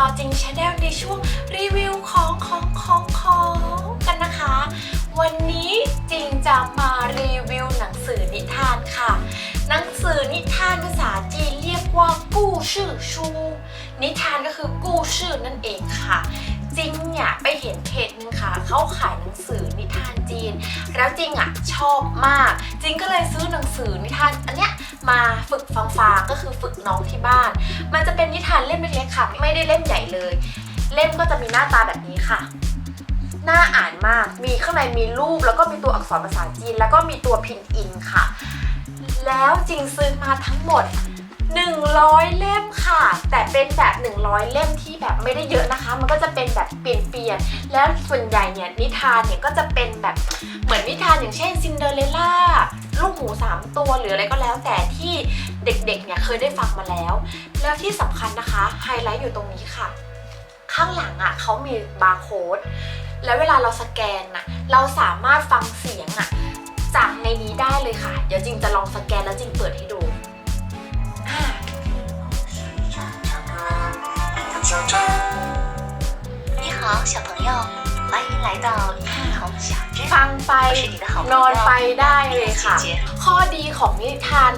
จอจริงชาแนลในช่วงรีวิวของของของของกันนะคะ วันนี้จริงจะมารีวิวหนังสือนิทานค่ะ หนังสือนิทานภาษาจีนเรียกว่ากู้ชื่อชู นิทานก็คือกู้ชื่อนั่นเองค่ะ จริงเนี่ยไปเห็นเพจหนึงค่ะเขาขายหนัง นจีนแล้วจริงอะชอบมาก จริงก็เลยซื้อหนังสือนิทานอันเนี้ยมาฝึกฟังฟาก็คือฝึกน้องที่บ้าน มันจะเป็นนิทานเล่มเล็กๆค่ะ ไม่ได้เล่มใหญ่เลย เล่มก็จะมีหน้าตาแบบนี้ค่ะน่าอ่านมาก มีข้างในมีรูปแล้วก็มีตัวอักษรภาษาจีน แล้วก็มีตัวพินอินค่ะ แล้วจริงซื้อมาทั้งหมด 100 เล่มค่ะ แต่เป็นแบบ 100 เล่มที่แบบไม่ได้เยอะนะคะ มันก็จะเป็นแบบเปลี่ยนๆ แล้วส่วนใหญ่เนี่ยนิทานเนี่ยก็จะเป็นแบบเหมือนนิทานอย่างเช่นซินเดอเรลล่าลูกหมู 3 ตัวหรืออะไรก็แล้วแต่ที่เด็กๆเนี่ยเคยได้ฟังมาแล้ว แล้วที่สำคัญนะคะไฮไลท์อยู่ตรงนี้ค่ะ ข้างหลังอะเขามีบาร์โค้ดแล้วเวลาเราสแกนน่ะเราสามารถฟังเสียงอะจากในนี้ได้เลยค่ะ เดี๋ยวจริงจะลองสแกนแล้วจริงเปิดให้ดู 欢迎来到一童小镇。 ฟังไป 我是你的好朋 น 友 อนไปได้เลยค่ะ 姐姐。 ข้อดีของนิทาน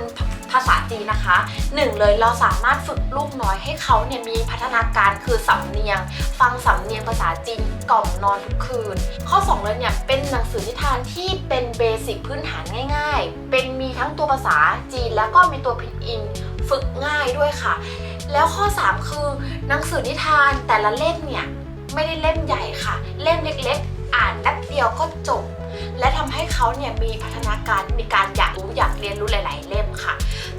ภาษาจีนนะคะหนึ่งเลยเราสามารถฝึกลูกน้อยให้เขาเนี่ยมีพัฒนาการคือสำเนียง ฟังสำเนียงภาษาจีนกล่อมนอนทุกคืน ข้อ2เลยเนี่ยเป็นหนังสือนิทานที่เป็นเบสิกพื้นฐานง่าย ๆ เป็นมีทั้งตัวภาษาจีนแล้วก็มีตัวพินอินฝึกง่ายด้วยค่ะ แล้วข้อ 3 คือหนังสือนิทานแต่ละเล่มเนี่ย ไม่ได้เล่มใหญ่ค่ะ เล่มเล็กๆ อ่านแป๊บเดียวก็จบ และทำให้เขาเนี่ยมีพัฒนาการมีการอยากรู้อยากเรียนรู้หลาย ๆ เล่มค่ะ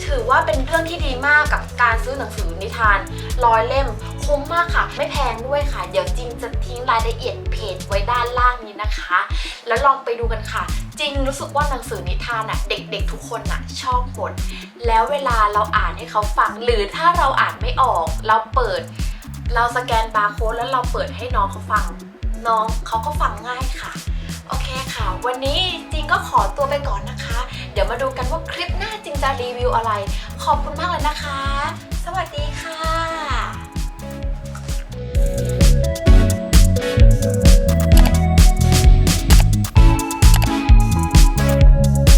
ถือว่าเป็นเรื่องที่ดีมากกับการซื้อหนังสือนิทานร้อยเล่มคุ้มมากค่ะ ไม่แพงด้วยค่ะ เดี๋ยวจริงจะทิ้งรายละเอียดเพจไว้ด้านล่างนี้นะคะ แล้วลองไปดูกันค่ะ จริงรู้สึกว่าหนังสือนิทานอะเด็กๆ ทุกคนอะชอบหมดแล้วเวลาเราอ่านให้เขาฟัง หรือถ้าเราอ่านไม่ออกเราเปิด เราสแกนบาร์โค้ดแล้วเราเปิดให้น้องเขาฟัง น้องเขาก็ฟังง่ายค่ะ โอเคค่ะ วันนี้จริงก็ขอตัวไปก่อนนะคะ เดี๋ยวมาดูกันว่าคลิปหน้าจริงจะรีวิวอะไร ขอบคุณมากเลยนะคะ